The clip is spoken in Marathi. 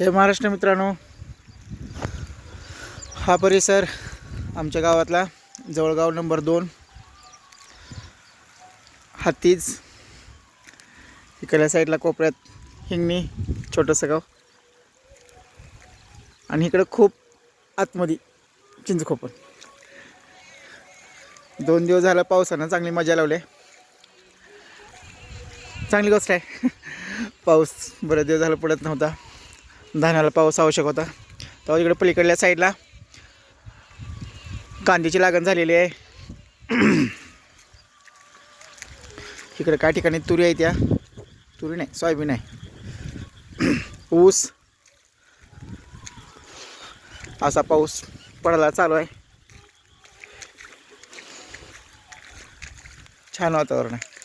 जय महाराष्ट्र मित्रांनो. हा परिसर आमच्या गावातला जवळगाव नंबर दोन. हत्तीज इकडल्या साईडला कोपऱ्यात हिंगणी छोटंसं गाव. आणि इकडं खूप आतमध्ये चिंचखोपण. दोन दिवस झाला पावसानं चांगली मजा लावली. चांगली गोष्ट आहे. पाऊस बरेच दिवस झाला पडत नव्हता. धानाला पाऊस आवश्यक होता. तेव्हा इकडे पलीकडल्या साईडला कांद्याची लागण झालेली आहे. इकडे काय ठिकाणी तुरी आहे त्या? तुरी नाही सोयाबीन आहे. ऊस. असा पाऊस पडायला चालू आहे. छान वातावरण आहे.